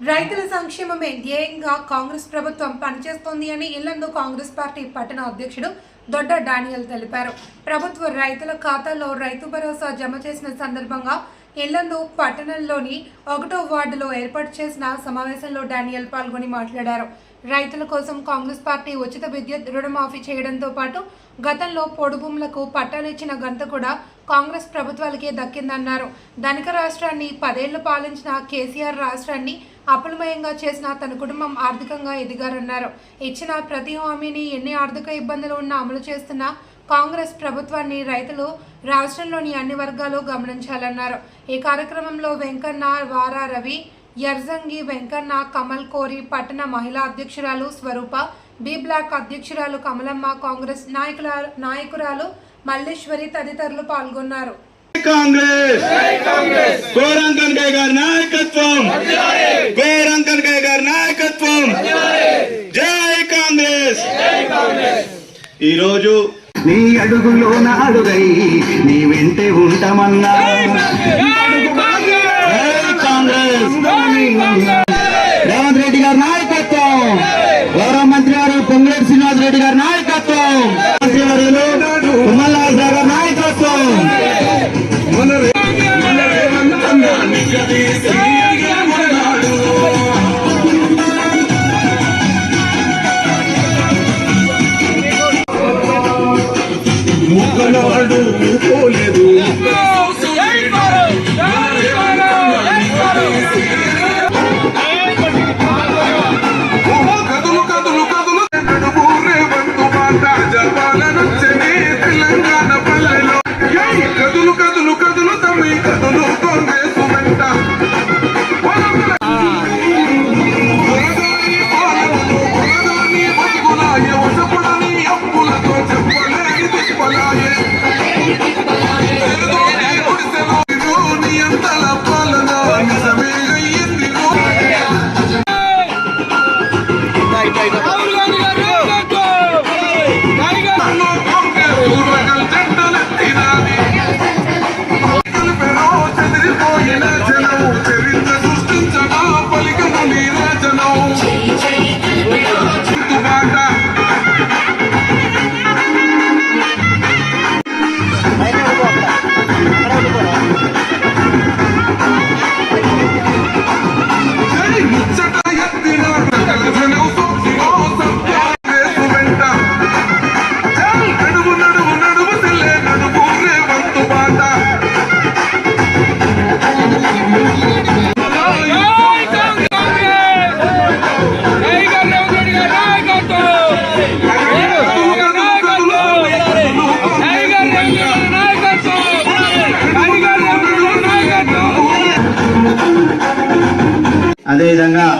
రైతుల సంక్షేమమే ధ్యేయంగా కాంగ్రెస్ ప్రభుత్వం పనిచేస్తోంది అని ఇల్లందు కాంగ్రెస్ పార్టీ పట్టణ అధ్యక్షుడు దొడ్డ డానియల్ తెలిపారు. ప్రభుత్వ రైతుల ఖాతాలో రైతు భరోసా జమ చేసిన సందర్భంగా ఇల్లందు పట్టణంలోని ఒకటో వార్డులో ఏర్పాటు చేసిన సమావేశంలో డానియల్ పాల్గొని మాట్లాడారు. రైతుల కోసం కాంగ్రెస్ పార్టీ ఉచిత విద్యుత్ రుణమాఫీ చేయడంతో పాటు గతంలో పొడు భూములకు పట్టాలు ఇచ్చిన ఘనత కూడా కాంగ్రెస్ ప్రభుత్వాలకే దక్కిందన్నారు. ధనిక రాష్ట్రాన్ని పదేళ్ళు పాలించిన కేసీఆర్ రాష్ట్రాన్ని అప్పులమయంగా చేసిన తన కుటుంబం ఆర్థికంగా ఎదిగారన్నారు. ఇచ్చిన ప్రతి హామీని ఎన్ని ఆర్థిక ఇబ్బందులు ఉన్నా అమలు చేస్తున్న కాంగ్రెస్ ప్రభుత్వాన్ని రైతులు రాష్ట్రంలోని అన్ని వర్గాలు గమనించాలన్నారు. ఈ కార్యక్రమంలో వెంకన్న వారా రవి యర్జంగి వెంకన్న కమల్ కోరి పట్టణ మహిళా అధ్యక్షురాలు స్వరూప బి బ్లాక్ అధ్యక్షురాలు కమలమ్మ కాంగ్రెస్ నాయకుల నాయకురాలు మల్లేశ్వరి తదితరులు పాల్గొన్నారు. కాంగ్రెస్! కోరం కనకయ్య గారి నాయకత్వం! కోరం కనకయ్య గారి నాయకత్వం! జై కాంగ్రెస్! ఈ రోజు నీ అడుగులోన అడుగై నీ వెంటే ఉంటామన్నా. జై కాంగ్రెస్!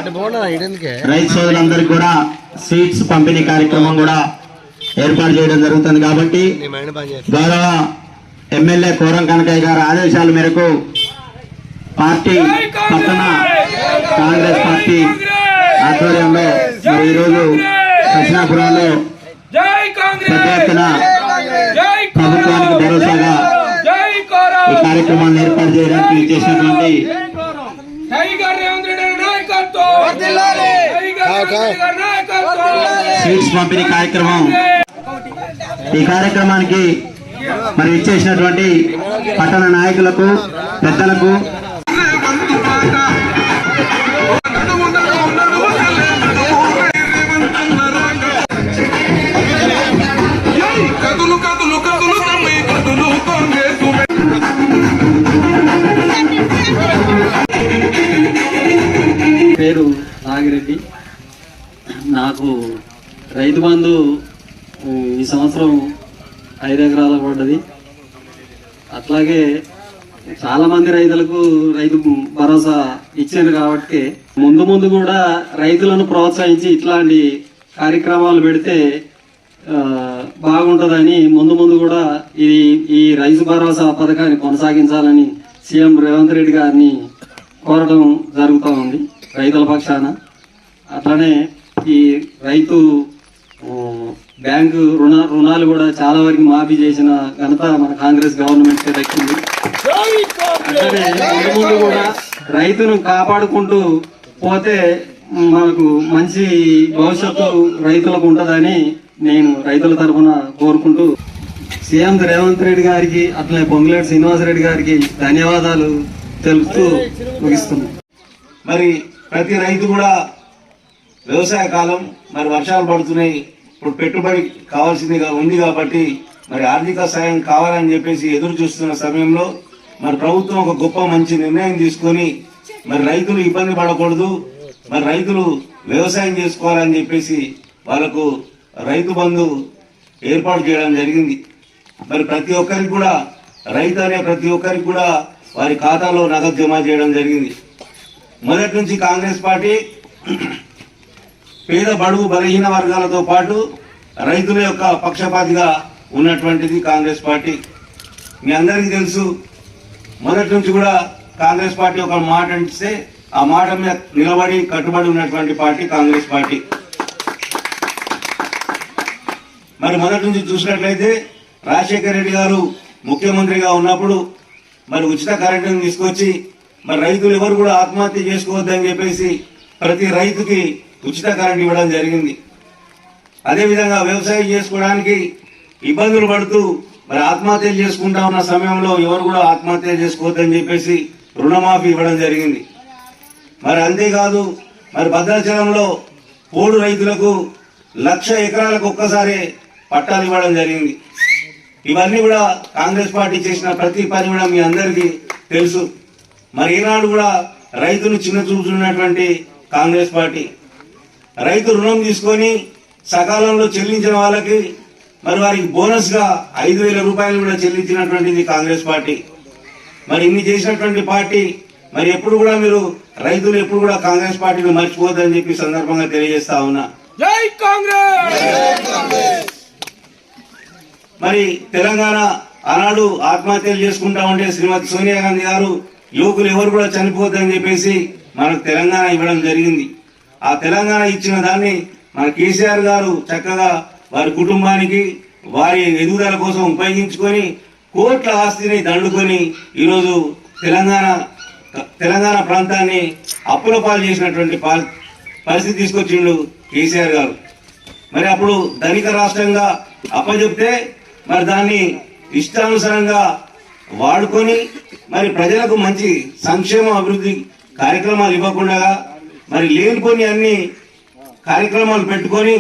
రైతు సోదరులందరికీ కూడా సీట్స్ పంపిణీ కార్యక్రమం కూడా ఏర్పాటు చేయడం జరుగుతుంది కాబట్టి గౌరవ ఎమ్మెల్యే కోరం కనకయ్య గారి ఆదేశాల మేరకు పార్టీ పట్టణ కాంగ్రెస్ పార్టీ ఆధ్వర్యంలో మరి ఈరోజు దక్షిణాపురంలో జై పెద్ద కాంగ్రెస్ ఎత్తున ప్రభుత్వానికి భరోసాగా జై ఈ కోరం కార్యక్రమాన్ని ఏర్పాటు చేయడానికి చేసినటువంటి సీట్స్ పంపిణీ కార్యక్రమం ఈ కార్యక్రమానికి మరి ఇచ్చేసినటువంటి పట్టణ నాయకులకు పెద్దలకు రైతు బంధు ఈ సంవత్సరం ఐదు ఎకరాల పడ్డది. అట్లాగే చాలామంది రైతులకు రైతు భరోసా ఇచ్చారు కాబట్టి ముందు ముందు కూడా రైతులను ప్రోత్సహించి ఇట్లాంటి కార్యక్రమాలు పెడితే బాగుంటుందని ముందు ముందు కూడా ఇది ఈ రైతు భరోసా పథకాన్ని కొనసాగించాలని సీఎం రేవంత్ రెడ్డి గారిని కోరడం జరుగుతూ ఉంది రైతుల పక్షాన. అట్లానే ఈ రైతు బ్యాంకు రుణ రుణాలు కూడా చాలా వరకు మాఫీ చేసిన ఘనత మన కాంగ్రెస్ గవర్నమెంట్ దక్కింది. అట్లనే ముందు కూడా రైతును కాపాడుకుంటూ పోతే మనకు మంచి భవిష్యత్తు రైతులకు ఉంటుందని నేను రైతుల తరఫున కోరుకుంటూ సీఎం రేవంత్ రెడ్డి గారికి అట్లనే పొంగులేటి శ్రీనివాసరెడ్డి గారికి ధన్యవాదాలు తెలుపుతూ ముగిస్తున్నాను మరి ప్రతి రైతు కూడా వ్యవసాయ కాలం మరి వర్షాలు పడుతున్నాయి. ఇప్పుడు పెట్టుబడి కావాల్సిందిగా ఉంది కాబట్టి మరి ఆర్థిక సాయం కావాలని చెప్పేసి ఎదురు చూస్తున్న సమయంలో మరి ప్రభుత్వం ఒక గొప్ప మంచి నిర్ణయం తీసుకొని మరి రైతులు ఇబ్బంది పడకూడదు. మరి రైతులు వ్యవసాయం చేసుకోవాలని చెప్పేసి వాళ్ళకు రైతు బంధు ఏర్పాటు చేయడం జరిగింది. మరి ప్రతి ఒక్కరికి కూడా రైతు అనే ప్రతి ఒక్కరికి కూడా వారి ఖాతాలో నగదు జమ చేయడం జరిగింది. మొదటి నుంచి కాంగ్రెస్ పార్టీ పేద బడుగు బలహీన వర్గాలతో పాటు రైతుల యొక్క పక్షపాతిగా ఉన్నటువంటిది కాంగ్రెస్ పార్టీ. మీ అందరికీ తెలుసు మొదటి నుంచి కూడా కాంగ్రెస్ పార్టీ ఒక మాట అంటే ఆ మాట మీద నిలబడి కట్టుబడి ఉన్నటువంటి పార్టీ కాంగ్రెస్ పార్టీ. మరి మొదటి నుంచి చూసినట్లయితే రాజశేఖర రెడ్డి గారు ముఖ్యమంత్రిగా ఉన్నప్పుడు మరి ఉచిత కరెంటును తీసుకొచ్చి మరి రైతులు ఎవరు కూడా ఆత్మహత్య చేసుకోవద్దని చెప్పేసి ప్రతి రైతుకి ఉచిత కరెంట్ ఇవ్వడం జరిగింది. అదేవిధంగా వ్యవసాయం చేసుకోవడానికి ఇబ్బందులు పడుతూ మరి ఆత్మహత్యలు చేసుకుంటా ఉన్న సమయంలో ఎవరు కూడా ఆత్మహత్య చేసుకోవద్దని చెప్పేసి రుణమాఫీ ఇవ్వడం జరిగింది. మరి అంతేకాదు మరి భద్రాచలంలో పోడు రైతులకు లక్ష ఎకరాలకు ఒక్కసారి పట్టాలు ఇవ్వడం జరిగింది. ఇవన్నీ కూడా కాంగ్రెస్ పార్టీ చేసిన ప్రతి పని కూడా మీ అందరికీ తెలుసు. మరి ఈనాడు కూడా రైతును చిన్న చూపుతున్నటువంటి కాంగ్రెస్ పార్టీ. రైతు రుణం తీసుకొని సకాలంలో చెల్లించిన వాళ్ళకి మరి వారికి బోనస్గా ఐదు వేల రూపాయలు కూడా చెల్లించినటువంటిది కాంగ్రెస్ పార్టీ. మరి ఇన్ని చేసినటువంటి పార్టీ మరి ఎప్పుడు కూడా మీరు రైతులు ఎప్పుడు కూడా కాంగ్రెస్ పార్టీని మర్చిపోవద్దని చెప్పి సందర్భంగా తెలియజేస్తా ఉన్నా. జై కాంగ్రెస్! మరి తెలంగాణ ఆనాడు ఆత్మహత్యలు చేసుకుంటా ఉంటే శ్రీమతి సోనియా గాంధీ గారు యువకులు ఎవరు కూడా చనిపోద్దని చెప్పేసి మనకు తెలంగాణ ఇవ్వడం జరిగింది. ఆ తెలంగాణ ఇచ్చిన దాన్ని మన కేసీఆర్ గారు చక్కగా వారి కుటుంబానికి వారి ఎదుగుదల కోసం ఉపయోగించుకొని కోట్ల ఆస్తిని దండుకొని ఈరోజు తెలంగాణ తెలంగాణ ప్రాంతాన్ని అప్పుల పాలు చేసినటువంటి పరిస్థితి తీసుకొచ్చిండు కేసీఆర్ గారు. మరి అప్పుడు ధనిక రాష్ట్రంగా అప్పచెప్తే మరి దాన్ని ఇష్టానుసారంగా వాడుకొని మరి ప్రజలకు మంచి సంక్షేమ అభివృద్ధి కార్యక్రమాలు ఇవ్వకుండా మరి లేనిపోని అన్ని కార్యక్రమాలు పెట్టుకొని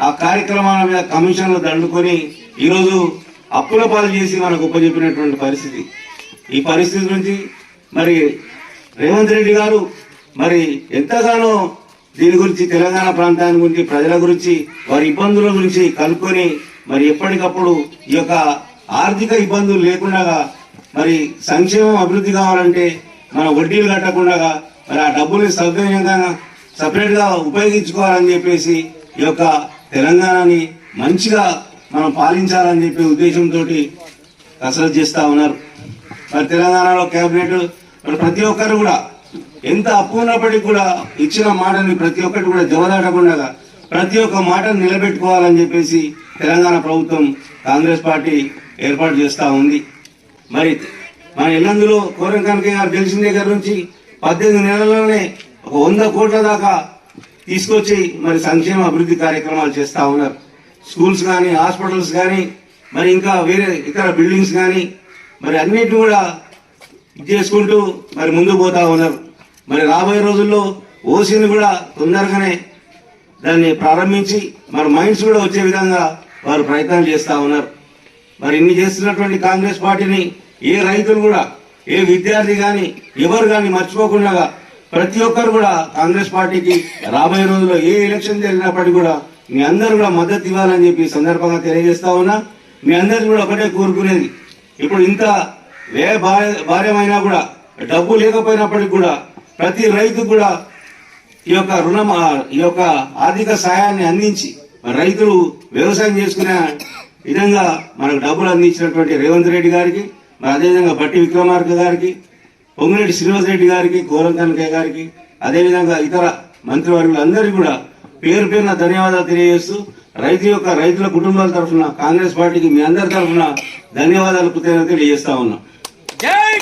ఆ కార్యక్రమాల మీద కమిషన్లు దండుకొని ఈరోజు అప్పుల పాలు చేసి మనకు ఉపజెప్పినటువంటి పరిస్థితి. ఈ పరిస్థితి నుంచి మరి రేవంత్ రెడ్డి గారు మరి ఎంతగానో దీని గురించి తెలంగాణ ప్రాంతాన్ని గురించి ప్రజల గురించి వారి ఇబ్బందుల గురించి కనుక్కొని మరి ఎప్పటికప్పుడు ఈ యొక్క ఆర్థిక ఇబ్బందులు లేకుండా మరి సంక్షేమం అభివృద్ధి కావాలంటే మన వడ్డీలు కట్టకుండా మరి ఆ డబ్బుని సవ్యంగా సపరేట్గా ఉపయోగించుకోవాలని చెప్పేసి ఈ యొక్క తెలంగాణని మంచిగా మనం పాలించాలని చెప్పే ఉద్దేశంతో కసరత్ చేస్తా ఉన్నారు. మరి తెలంగాణలో కేబినెట్ మరి ప్రతి ఒక్కరు కూడా ఎంత అప్పు ఉన్నప్పటికీ కూడా ఇచ్చిన మాటని ప్రతి ఒక్కటి కూడా జవదాటకుండా ప్రతి ఒక్క మాటను నిలబెట్టుకోవాలని చెప్పేసి తెలంగాణ ప్రభుత్వం కాంగ్రెస్ పార్టీ ఏర్పాటు చేస్తూ ఉంది. మరి మన ఇల్లందులో కోరం కనకయ్య గారు గెలిచిన దగ్గర నుంచి పద్దెనిమిది నెలల్లోనే ఒక వంద కోట్ల దాకా తీసుకొచ్చి మరి సంక్షేమ అభివృద్ధి కార్యక్రమాలు చేస్తా ఉన్నారు. స్కూల్స్ కానీ హాస్పిటల్స్ కానీ మరి ఇంకా వేరే ఇతర బిల్డింగ్స్ కానీ మరి అన్నిటిని కూడా చేసుకుంటూ మరి ముందుకు పోతా ఉన్నారు. మరి రాబోయే రోజుల్లో ఓసీని కూడా తొందరగానే దాన్ని ప్రారంభించి మరి మైండ్స్ కూడా వచ్చే విధంగా వారు ప్రయత్నాలు చేస్తూ ఉన్నారు. మరి ఇన్ని చేస్తున్నటువంటి కాంగ్రెస్ పార్టీని ఏ రైతులు కూడా ఏ విద్యార్థి కానీ ఎవరు కానీ మర్చిపోకుండా ప్రతి ఒక్కరు కూడా కాంగ్రెస్ పార్టీకి రాబోయే రోజుల్లో ఏ ఎలక్షన్ జరిగినప్పటికీ కూడా మీ అందరూ కూడా మద్దతు ఇవ్వాలని చెప్పి సందర్భంగా తెలియజేస్తా ఉన్నా. మీ అందరికీ కూడా ఒకటే కోరుకునేది ఇప్పుడు ఇంత వ్యయ భార్య- భార్యమైనా కూడా డబ్బు లేకపోయినప్పటికీ కూడా ప్రతి రైతు కూడా ఈ యొక్క రుణం ఈ యొక్క ఆర్థిక సహాయాన్ని అందించి రైతులు వ్యవసాయం చేసుకునే విధంగా మనకు డబ్బులు అందించినటువంటి రేవంత్ రెడ్డి గారికి అదేవిధంగా బట్టి విక్రమార్క గారికి పొంగిరెడ్డి శ్రీనివాస్ రెడ్డి గారికి కోరం కనకయ్య గారికి అదేవిధంగా ఇతర మంత్రివర్గులందరికీ కూడా పేరు పేరున ధన్యవాదాలు తెలియజేస్తూ రైతు యొక్క రైతుల కుటుంబాల తరఫున కాంగ్రెస్ పార్టీకి మీ అందరి తరఫున ధన్యవాదాలు కృతజ్ఞత తెలియజేస్తా ఉన్నాం.